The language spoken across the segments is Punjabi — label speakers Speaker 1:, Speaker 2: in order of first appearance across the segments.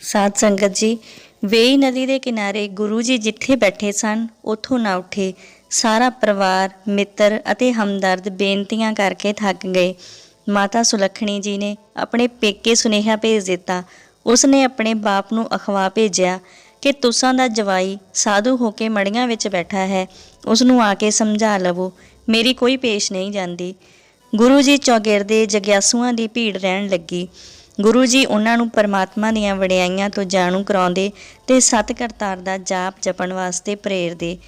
Speaker 1: ਸਾਧ ਸੰਗਤ ਜੀ, ਵੇਈ ਨਦੀ ਦੇ ਕਿਨਾਰੇ ਗੁਰੂ ਜੀ ਜਿੱਥੇ ਬੈਠੇ ਸਨ, ਉੱਥੋਂ ਨਾ ਉੱਠੇ। ਸਾਰਾ ਪਰਿਵਾਰ, ਮਿੱਤਰ ਅਤੇ ਹਮਦਰਦ ਬੇਨਤੀਆਂ ਕਰਕੇ ਥੱਕ ਗਏ। ਮਾਤਾ ਸੁਲੱਖਣੀ ਜੀ ਨੇ ਆਪਣੇ ਪੇਕੇ ਸੁਨੇਹਾ ਭੇਜ ਦਿੱਤਾ। ਉਸਨੇ ਆਪਣੇ ਬਾਪ ਨੂੰ ਅਖਵਾ ਭੇਜਿਆ ਕਿ ਤੁਸਾਂ ਦਾ ਜਵਾਈ ਸਾਧੂ ਹੋ ਕੇ ਮੜੀਆਂ ਵਿੱਚ ਬੈਠਾ ਹੈ। ਉਸ ਨੂੰ ਆ ਕੇ ਸਮਝਾ ਲਵੋ, ਮੇਰੀ ਕੋਈ ਪੇਸ਼ ਨਹੀਂ ਜਾਂਦੀ। ਗੁਰੂ ਜੀ ਚੌਗਿਰਦੇ ਜਗਿਆਸੂਆਂ ਦੀ ਭੀੜ ਰਹਿਣ ਲੱਗੀ। ਗੁਰੂ ਜੀ ਉਹਨਾਂ ਨੂੰ ਪਰਮਾਤਮਾ ਦੀਆਂ ਵਡਿਆਈਆਂ ਤੋਂ ਜਾਣੂ ਕਰਾਉਂਦੇ ਤੇ ਸਤ ਕਰਤਾਰ ਦਾ ਜਾਪ ਜਪਣ ਵਾਸਤੇ ਪ੍ਰੇਰਦੇ।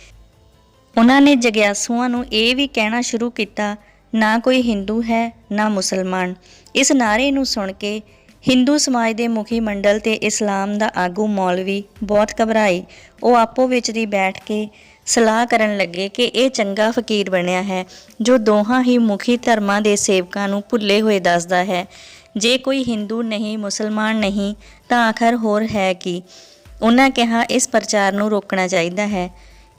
Speaker 1: ਉਹਨਾਂ ਨੇ ਜਗਿਆਸੂਆਂ ਨੂੰ ਇਹ ਵੀ ਕਹਿਣਾ ਸ਼ੁਰੂ ਕੀਤਾ, ਨਾ ਕੋਈ ਹਿੰਦੂ ਹੈ, ਨਾ ਮੁਸਲਮਾਨ। ਇਸ ਨਾਰੇ ਨੂੰ ਸੁਣ ਕੇ ਹਿੰਦੂ ਸਮਾਜ ਦੇ ਮੁਖੀ ਮੰਡਲ ਤੇ ਇਸਲਾਮ ਦਾ ਆਗੂ ਮੌਲਵੀ ਬਹੁਤ ਘਬਰਾਏ। ਉਹ ਆਪੋ ਵਿੱਚ ਦੀ ਬੈਠ ਕੇ ਸਲਾਹ ਕਰਨ ਲੱਗੇ ਕਿ ਇਹ ਚੰਗਾ ਫਕੀਰ ਬਣਿਆ ਹੈ, ਜੋ ਦੋਹਾਂ ਹੀ ਮੁਖੀ ਧਰਮਾਂ ਦੇ ਸੇਵਕਾਂ ਨੂੰ ਭੁੱਲੇ ਹੋਏ ਦੱਸਦਾ ਹੈ। ਜੇ ਕੋਈ ਹਿੰਦੂ ਨਹੀਂ, ਮੁਸਲਮਾਨ ਨਹੀਂ, ਤਾਂ ਆਖਰ ਹੋਰ ਹੈ ਕੀ? ਉਹਨਾਂ ਕਿਹਾ, ਇਸ ਪ੍ਰਚਾਰ ਨੂੰ ਰੋਕਣਾ ਚਾਹੀਦਾ ਹੈ।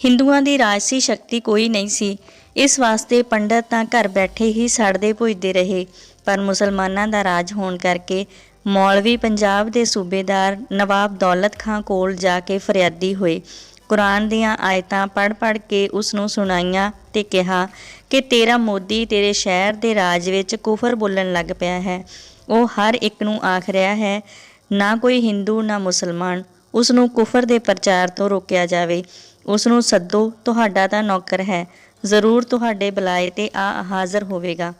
Speaker 1: ਹਿੰਦੂਆਂ ਦੀ ਰਾਜਸੀ ਸ਼ਕਤੀ ਕੋਈ ਨਹੀਂ ਸੀ। ਇਸ ਵਾਸਤੇ ਪੰਡਤ ਤਾਂ ਘਰ ਬੈਠੇ ਹੀ ਸੜਦੇ ਭੁੱਜਦੇ ਰਹੇ, ਪਰ ਮੁਸਲਮਾਨਾਂ ਦਾ ਰਾਜ ਹੋਣ ਕਰਕੇ ਮੌਲਵੀ ਪੰਜਾਬ ਦੇ ਸੂਬੇਦਾਰ ਨਵਾਬ ਦੌਲਤ ਖਾਂ ਕੋਲ ਜਾ ਕੇ ਫਰਿਆਦੀ ਹੋਏ। ਕੁਰਾਨ ਦੀਆਂ ਆਇਤਾਂ ਪੜ੍ਹ-ਪੜ੍ਹ ਕੇ ਉਸ ਨੂੰ ਸੁਣਾਈਆਂ ਤੇ ਕਿਹਾ ਕਿ ਤੇਰਾ ਮੋਦੀ ਤੇਰੇ ਸ਼ਹਿਰ ਦੇ ਰਾਜ ਵਿੱਚ ਕੁਫਰ ਬੋਲਣ ਲੱਗ ਪਿਆ ਹੈ। ਉਹ ਹਰ ਇੱਕ ਨੂੰ ਆਖ ਰਿਹਾ ਹੈ, ਨਾ ਕੋਈ ਹਿੰਦੂ, ਨਾ ਮੁਸਲਮਾਨ। ਉਸ ਨੂੰ ਕੁਫਰ ਦੇ ਪ੍ਰਚਾਰ ਤੋਂ ਰੋਕਿਆ ਜਾਵੇ। ਉਸ ਨੂੰ ਸੱਦੋ, ਤੁਹਾਡਾ ਤਾਂ ਨੌਕਰ ਹੈ। ਜ਼ਰੂਰ ਤੁਹਾਡੇ ਬੁਲਾਏ ਤੇ ਆ ਹਾਜ਼ਰ ਹੋਵੇਗਾ।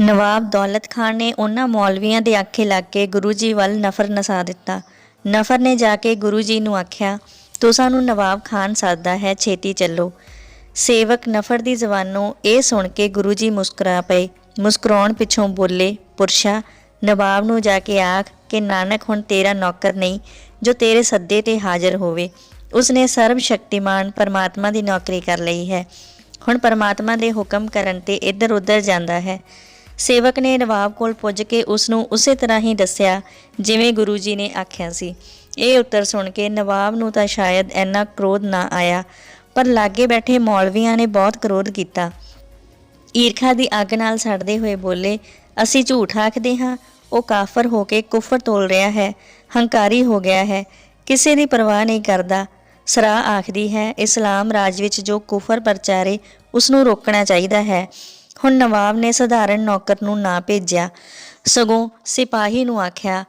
Speaker 1: ਨਵਾਬ ਦੌਲਤ ਖਾਨ ਨੇ ਉਹਨਾਂ ਮੌਲਵੀਆਂ ਦੇ ਆਖੇ ਲੱਗ ਕੇ ਗੁਰੂ ਜੀ ਵੱਲ ਨਫ਼ਰ ਨਸਾ ਦਿੱਤਾ। ਨਫ਼ਰ ਨੇ ਜਾ ਕੇ ਗੁਰੂ ਜੀ ਨੂੰ ਆਖਿਆ ਤੂੰ ਸਾਨੂੰ ਨਵਾਬ ਖਾਨ ਸੱਦਦਾ ਹੈ, ਛੇਤੀ ਚੱਲੋ। ਸੇਵਕ ਨਫ਼ਰ ਦੀ ਜ਼ਬਾਨੋਂ ਇਹ ਸੁਣ ਕੇ ਗੁਰੂ ਜੀ ਮੁਸਕਰਾ ਪਏ। ਮੁਸਕਰਾਉਣ ਪਿੱਛੋਂ ਬੋਲੇ, ਪੁਰਸ਼ਾ, ਨਵਾਬ ਨੂੰ ਜਾ ਕੇ ਆਖ ਕਿ ਨਾਨਕ, ਹੁਣ ਤੇਰਾ ਨੌਕਰ ਨਹੀਂ, ਜੋ ਤੇਰੇ ਸੱਦੇ ਤੇ ਹਾਜ਼ਰ ਹੋਵੇ। ਉਸਨੇ ਸਰਬ ਸ਼ਕਤੀਮਾਨ ਪਰਮਾਤਮਾ ਦੀ ਨੌਕਰੀ ਕਰ ਲਈ ਹੈ। ਹੁਣ ਪਰਮਾਤਮਾ ਦੇ ਹੁਕਮ ਕਰਨ ਤੇ ਇੱਧਰ ਉੱਧਰ ਜਾਂਦਾ ਹੈ। ਸੇਵਕ ਨੇ ਨਵਾਬ ਕੋਲ ਪੁੱਜ ਕੇ ਉਸ ਨੂੰ ਉਸੇ ਤਰ੍ਹਾਂ ਹੀ ਦੱਸਿਆ, ਜਿਵੇਂ ਗੁਰੂ ਜੀ ਨੇ ਆਖਿਆ ਸੀ। ਇਹ ਉੱਤਰ ਸੁਣ ਕੇ ਨਵਾਬ ਨੂੰ ਤਾਂ ਸ਼ਾਇਦ ਇੰਨਾ ਕ੍ਰੋਧ ਨਾ ਆਇਆ, ਪਰ ਲਾਗੇ ਬੈਠੇ ਮੌਲਵੀਆਂ ਨੇ ਬਹੁਤ ਕ੍ਰੋਧ ਕੀਤਾ। ਈਰਖਾ ਦੀ ਅੱਗ ਨਾਲ ਸੜਦੇ ਹੋਏ ਬੋਲੇ, ਅਸੀਂ ਝੂਠ ਆਖਦੇ ਹਾਂ, ਉਹ ਕਾਫਰ ਹੋ ਕੇ ਕੁਫਰ ਤੋਲ ਰਿਹਾ ਹੈ, ਹੰਕਾਰੀ ਹੋ ਗਿਆ ਹੈ, ਕਿਸੇ ਦੀ ਪਰਵਾਹ ਨਹੀਂ ਕਰਦਾ। ਸਰਾ ਆਖਦੀ ਹੈ, ਇਸਲਾਮ ਰਾਜ ਵਿੱਚ ਜੋ ਕੁਫਰ ਪ੍ਰਚਾਰੇ, ਉਸ ਨੂੰ ਰੋਕਣਾ ਚਾਹੀਦਾ ਹੈ। ਹੁਣ ਨਵਾਬ ਨੇ ਸਧਾਰਨ ਨੌਕਰ ਨੂੰ ਨਾ ਭੇਜਿਆ। ਸਗੋਂ ਸਿਪਾਹੀ ਨੂੰ ਆਖਿਆ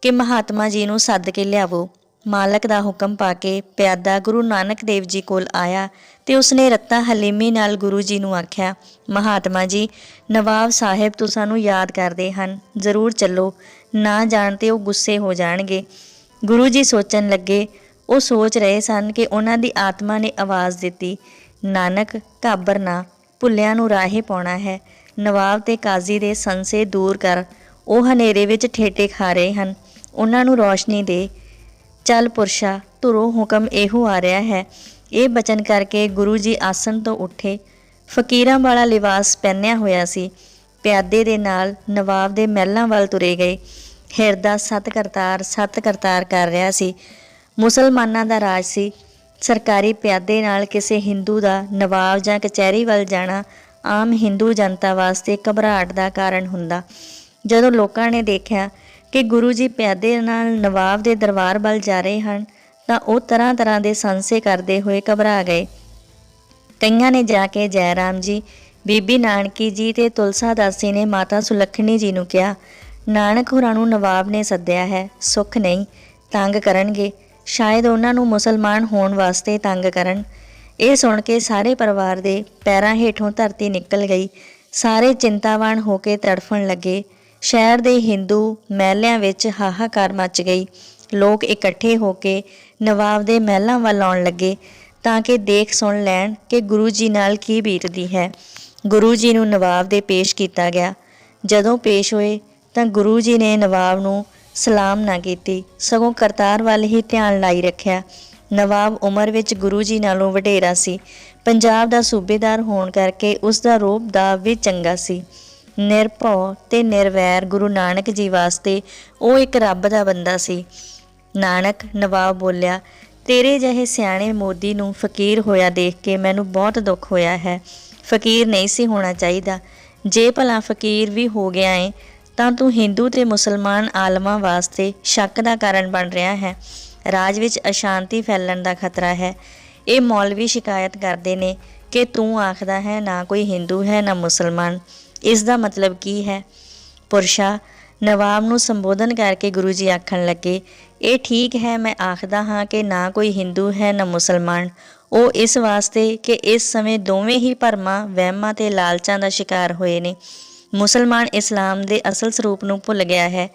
Speaker 1: ਕਿ ਮਹਾਤਮਾ ਜੀ ਨੂੰ ਸੱਦ ਕੇ ਲਿਆਵੋ। ਮਾਲਕ ਦਾ ਹੁਕਮ ਪਾ ਕੇ ਪਿਆਦਾ ਗੁਰੂ ਨਾਨਕ ਦੇਵ ਜੀ ਕੋਲ ਆਇਆ ਤੇ ਉਸਨੇ ਰੱਤਾ ਹਲੀਮੀ ਨਾਲ ਗੁਰੂ ਜੀ ਨੂੰ ਆਖਿਆ, ਮਹਾਤਮਾ ਜੀ, ਨਵਾਬ ਸਾਹਿਬ ਤੋਂ ਸਾਨੂੰ ਯਾਦ ਕਰਦੇ ਹਨ। ਜ਼ਰੂਰ ਚੱਲੋ। ਨਾ ਜਾਣ ਤੇ ਉਹ ਗੁੱਸੇ ਹੋ ਜਾਣਗੇ। ਗੁਰੂ ਜੀ ਸੋਚਣ ਲੱਗੇ, ਉਹ ਸੋਚ ਰਹੇ ਸਨ ਕਿ ਉਹਨਾਂ ਦੀ ਆਤਮਾ ਨੇ ਆਵਾਜ਼ ਦਿੱਤੀ, ਨਾਨਕ, ਘਾਬਰ ਨਾ। ਭੁੱਲਿਆਂ ਨੂੰ ਰਾਹੇ ਪਾਉਣਾ ਹੈ। ਨਵਾਬ ਤੇ ਕਾਜ਼ੀ ਦੇ ਸੰਸੇ ਦੂਰ ਕਰ। ਉਹ ਹਨੇਰੇ ਵਿੱਚ ਠੇਟੇ ਖਾ ਰਹੇ ਹਨ। ਉਹਨਾਂ ਨੂੰ ਰੋਸ਼ਨੀ ਦੇ। ਚੱਲ ਪੁਰਸ਼ਾ, ਧੁਰੋ ਹੁਕਮ ਇਹੋ ਆ ਰਿਹਾ ਹੈ। ਇਹ ਬਚਨ ਕਰਕੇ ਗੁਰੂ ਜੀ ਆਸਣ ਤੋਂ ਉੱਠੇ। ਫਕੀਰਾਂ ਵਾਲਾ ਲਿਬਾਸ ਪਹਿਨਿਆ ਹੋਇਆ ਸੀ। ਪਿਆਦੇ ਦੇ ਨਾਲ ਨਵਾਬ ਦੇ ਮਹਿਲਾਂ ਵੱਲ ਤੁਰੇ ਗਏ। ਹਿਰਦਾ ਸਤ ਕਰਤਾਰ ਸਤ ਕਰਤਾਰ ਕਰ ਰਿਹਾ ਸੀ। ਮੁਸਲਮਾਨਾਂ ਦਾ ਰਾਜ ਸੀ। ਸਰਕਾਰੀ ਪਿਆਦੇ ਨਾਲ ਕਿਸੇ ਹਿੰਦੂ ਦਾ ਨਵਾਬ ਜਾਂ ਕਚਹਿਰੀ ਵੱਲ ਜਾਣਾ ਆਮ ਹਿੰਦੂ ਜਨਤਾ ਵਾਸਤੇ ਘਬਰਾਹਟ ਦਾ ਕਾਰਨ ਹੁੰਦਾ। ਜਦੋਂ ਲੋਕਾਂ ਨੇ ਦੇਖਿਆ ਕਿ ਗੁਰੂ ਜੀ ਪਿਆਦੇ ਨਾਲ ਨਵਾਬ ਦੇ ਦਰਬਾਰ ਵੱਲ ਜਾ ਰਹੇ ਹਨ, ਤਾਂ ਉਹ ਤਰ੍ਹਾਂ ਤਰ੍ਹਾਂ ਦੇ ਸੰਸੇ ਕਰਦੇ ਹੋਏ ਘਬਰਾ ਗਏ। ਕਈਆਂ ਨੇ ਜਾ ਕੇ, ਜੈ ਰਾਮ ਜੀ, ਬੀਬੀ ਨਾਨਕੀ ਜੀ ਤੇ ਤੁਲਸਾ ਦਾਸੀ ਨੇ ਮਾਤਾ ਸੁਲੱਖਣੀ ਜੀ ਨੂੰ ਕਿਹਾ, ਨਾਨਕ ਹੋਰਾਂ ਨੂੰ ਨਵਾਬ ਨੇ ਸੱਦਿਆ ਹੈ, ਸੁੱਖ ਨਹੀਂ, ਤੰਗ ਕਰਨਗੇ। ਸ਼ਾਇਦ ਉਹਨਾਂ ਨੂੰ ਮੁਸਲਮਾਨ ਹੋਣ ਵਾਸਤੇ ਤੰਗ ਕਰਨ। ਇਹ ਸੁਣ ਕੇ ਸਾਰੇ ਪਰਿਵਾਰ ਦੇ ਪੈਰਾਂ ਹੇਠੋਂ ਧਰਤੀ ਨਿਕਲ ਗਈ। ਸਾਰੇ ਚਿੰਤਾਵਾਨ ਹੋ ਕੇ ਤੜਫਣ ਲੱਗੇ। ਸ਼ਹਿਰ ਦੇ ਹਿੰਦੂ ਮਹਿਲਿਆਂ ਵਿੱਚ ਹਾਹਾਕਾਰ ਮਚ ਗਈ। ਲੋਕ ਇਕੱਠੇ ਹੋ ਕੇ ਨਵਾਬ ਦੇ ਮਹਿਲਾਂ ਵੱਲ ਆਉਣ ਲੱਗੇ ਤਾਂ ਕਿ ਦੇਖ ਸੁਣ ਲੈਣ ਕਿ ਗੁਰੂ ਜੀ ਨਾਲ ਕੀ ਬੀਤਦੀ ਹੈ। ਗੁਰੂ ਜੀ ਨੂੰ ਨਵਾਬ ਦੇ ਪੇਸ਼ ਕੀਤਾ ਗਿਆ। ਜਦੋਂ ਪੇਸ਼ ਹੋਏ ਤਾਂ ਗੁਰੂ ਜੀ ਨੇ ਨਵਾਬ ਨੂੰ ਸਲਾਮ ਨਾ ਕੀਤੀ, ਸਗੋਂ ਕਰਤਾਰ ਵੱਲ ਹੀ ਧਿਆਨ ਲਾਈ ਰੱਖਿਆ। ਨਵਾਬ ਉਮਰ ਵਿੱਚ ਗੁਰੂ ਜੀ ਨਾਲੋਂ ਵਡੇਰਾ ਸੀ। ਪੰਜਾਬ ਦਾ ਸੂਬੇਦਾਰ ਹੋਣ ਕਰਕੇ ਉਸ ਦਾ ਰੂਪ ਦਾ ਵੀ ਚੰਗਾ ਸੀ। ਨਿਰਭਉ ਤੇ ਨਿਰਵੈਰ ਗੁਰੂ ਨਾਨਕ ਜੀ ਵਾਸਤੇ ਉਹ ਇੱਕ ਰੱਬ ਦਾ ਬੰਦਾ ਸੀ। ਨਾਨਕ ਨਵਾਬ ਬੋਲਿਆ, ਤੇਰੇ ਜਿਹੇ ਸਿਆਣੇ ਮੋਦੀ ਨੂੰ ਫਕੀਰ ਹੋਇਆ ਦੇਖ ਕੇ ਮੈਨੂੰ ਬਹੁਤ ਦੁੱਖ ਹੋਇਆ ਹੈ। ਫਕੀਰ ਨਹੀਂ ਸੀ ਹੋਣਾ ਚਾਹੀਦਾ। ਜੇ ਭਲਾ ਫਕੀਰ ਵੀ ਹੋ ਗਿਆ ਏ, ਤਾਂ ਤੂੰ ਹਿੰਦੂ ਤੇ ਮੁਸਲਮਾਨ ਆਲਮਾਂ ਵਾਸਤੇ ਸ਼ੱਕ ਦਾ ਕਾਰਨ ਬਣ ਰਿਹਾ ਹੈ। ਰਾਜ ਵਿੱਚ ਅਸ਼ਾਂਤੀ ਫੈਲਣ ਦਾ ਖਤਰਾ ਹੈ। ਇਹ ਮੌਲਵੀ ਸ਼ਿਕਾਇਤ ਕਰਦੇ ਨੇ ਕਿ ਤੂੰ ਆਖਦਾ ਹੈ, ਨਾ ਕੋਈ ਹਿੰਦੂ ਹੈ, ਨਾ ਮੁਸਲਮਾਨ। ਇਸ ਦਾ ਮਤਲਬ ਕੀ ਹੈ? ਪੁਰਸ਼ਾ, ਨਵਾਬ ਨੂੰ ਸੰਬੋਧਨ ਕਰਕੇ ਗੁਰੂ ਜੀ ਆਖਣ ਲੱਗੇ, ਇਹ ਠੀਕ ਹੈ, ਮੈਂ ਆਖਦਾ ਹਾਂ ਕਿ ਨਾ ਕੋਈ ਹਿੰਦੂ ਹੈ, ਨਾ ਮੁਸਲਮਾਨ। ਉਹ ਇਸ ਵਾਸਤੇ ਕਿ ਇਸ ਸਮੇਂ ਦੋਵੇਂ ਹੀ ਭਰਮਾਂ, ਵਹਿਮਾਂ ਤੇ ਲਾਲਚਾਂ ਦਾ ਸ਼ਿਕਾਰ ਹੋਏ ਨੇ। ਮੁਸਲਮਾਨ ਇਸਲਾਮ ਦੇ ਅਸਲ ਸਰੂਪ ਨੂੰ ਭੁੱਲ ਗਿਆ ਹੈ।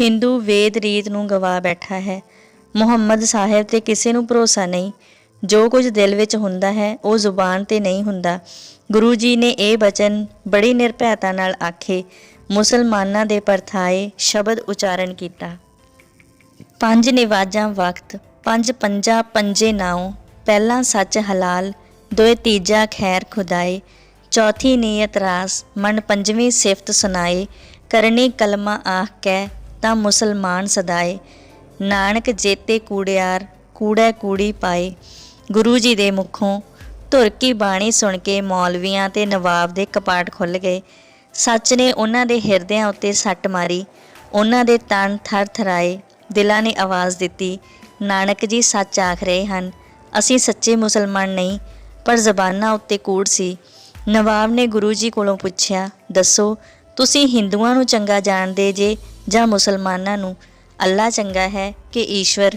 Speaker 1: ਹਿੰਦੂ ਵੇਦ ਰੀਤ ਨੂੰ ਗਵਾ ਬੈਠਾ ਹੈ। ਮੁਹੰਮਦ ਸਾਹਿਬ ਤੇ ਕਿਸੇ ਨੂੰ ਭਰੋਸਾ ਨਹੀਂ। ਜੋ ਕੁਝ ਦਿਲ ਵਿੱਚ ਹੁੰਦਾ ਹੈ, ਉਹ ਜ਼ੁਬਾਨ ਤੇ ਨਹੀਂ ਹੁੰਦਾ। ਗੁਰੂ ਜੀ ਨੇ ਇਹ ਬਚਨ ਬੜੀ ਨਿਰਭੈਤਾ ਨਾਲ ਆਖੇ, ਮੁਸਲਮਾਨਾਂ ਦੇ ਪਰਥਾਏ ਸ਼ਬਦ ਉਚਾਰਨ ਕੀਤਾ। ਪੰਜ ਨਿਵਾਜਾਂ ਵਕਤ, ਪੰਜ ਪੰਜਾ ਪੰਜੇ ਨਾਉ, ਪਹਿਲਾ ਸੱਚ ਹਲਾਲ, ਦੋਏ ਤੀਜਾ ਖੈਰ ਖੁਦਾਏ, ਚੌਥੀ ਨੀਅਤ ਰਾਸ, ਮਨ ਪੰਜਵੀਂ ਸਿਫਤ ਸੁਨਾਏ ਕਰਨੀ ਕਲਮਾ ਆਖ ਕੈ ਤਾਂ ਮੁਸਲਮਾਨ ਸਦਾਏ। ਨਾਨਕ ਜੇਤੇ ਕੂੜਿਆਰ, ਕੂੜੈ ਕੂੜੀ ਪਾਏ। ਗੁਰੂ ਜੀ ਦੇ ਮੁਖੋਂ ਧੁਰ ਕੀ ਬਾਣੀ ਸੁਣ ਕੇ ਮੌਲਵੀਆਂ ਤੇ ਨਵਾਬ ਦੇ ਕਪਾਟ ਖੁੱਲ ਗਏ। ਸੱਚ ਨੇ ਉਹਨਾਂ ਦੇ ਹਿਰਦਿਆਂ ਉੱਤੇ ਸੱਟ ਮਾਰੀ। ਉਹਨਾਂ ਦੇ ਤਨ ਥਰ ਥਰਾਏ। ਦਿਲਾਂ ਨੇ ਆਵਾਜ਼ ਦਿੱਤੀ, ਨਾਨਕ ਜੀ, ਸੱਚ ਆਖ ਰਹੇ ਹਨ। ਅਸੀਂ ਸੱਚੇ ਮੁਸਲਮਾਨ ਨਹੀਂ, ਪਰ ਜ਼ਬਾਨਾਂ ਉੱਤੇ ਕੂੜ ਸੀ। ਨਵਾਬ ਨੇ ਗੁਰੂ ਜੀ ਕੋਲੋਂ ਪੁੱਛਿਆ, ਦੱਸੋ, ਤੁਸੀਂ ਹਿੰਦੂਆਂ ਨੂੰ ਚੰਗਾ ਜਾਣਦੇ ਜੇ ਜਾਂ ਮੁਸਲਮਾਨਾਂ ਨੂੰ? ਅੱਲਾ ਚੰਗਾ ਹੈ ਕਿ ਈਸ਼ਵਰ?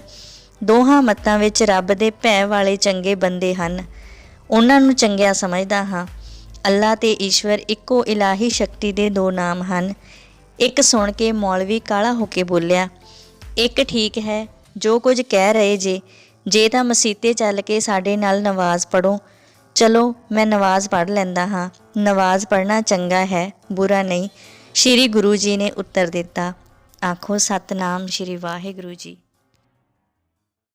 Speaker 1: ਦੋਹਾਂ ਮਤਾਂ ਵਿੱਚ ਰੱਬ ਦੇ ਭੈ ਵਾਲੇ ਚੰਗੇ ਬੰਦੇ ਹਨ। ਉਹਨਾਂ ਨੂੰ ਚੰਗਿਆ ਸਮਝਦਾ ਹਾਂ। ਅੱਲਾ ਤੇ ਈਸ਼ਵਰ ਇੱਕੋ ਇਲਾਹੀ ਸ਼ਕਤੀ ਦੇ ਦੋ ਨਾਮ ਹਨ। ਇੱਕ ਸੁਣ ਕੇ ਮੌਲਵੀ ਕਾਲਾ ਹੋ ਕੇ ਬੋਲਿਆ, ਇੱਕ ਠੀਕ ਹੈ, ਜੋ ਕੁਝ ਕਹਿ ਰਹੇ ਜੇ ਜੇ ਤਾਂ ਮਸੀਤੇ ਚੱਲ ਕੇ ਸਾਡੇ ਨਾਲ ਨਵਾਜ਼ ਪੜੋ ਚਲੋ, ਮੈਂ ਨਵਾਜ਼ ਪੜ ਲੈਂਦਾ ਹਾਂ। ਨਵਾਜ਼ ਪੜਨਾ ਚੰਗਾ ਹੈ, ਬੁਰਾ ਨਹੀਂ। ਸ਼੍ਰੀ ਗੁਰੂ ਜੀ ਨੇ ਉੱਤਰ ਦਿੱਤਾ। ਆਖੋ, ਸਤਨਾਮ ਸ਼੍ਰੀ ਵਾਹਿਗੁਰੂ ਜੀ।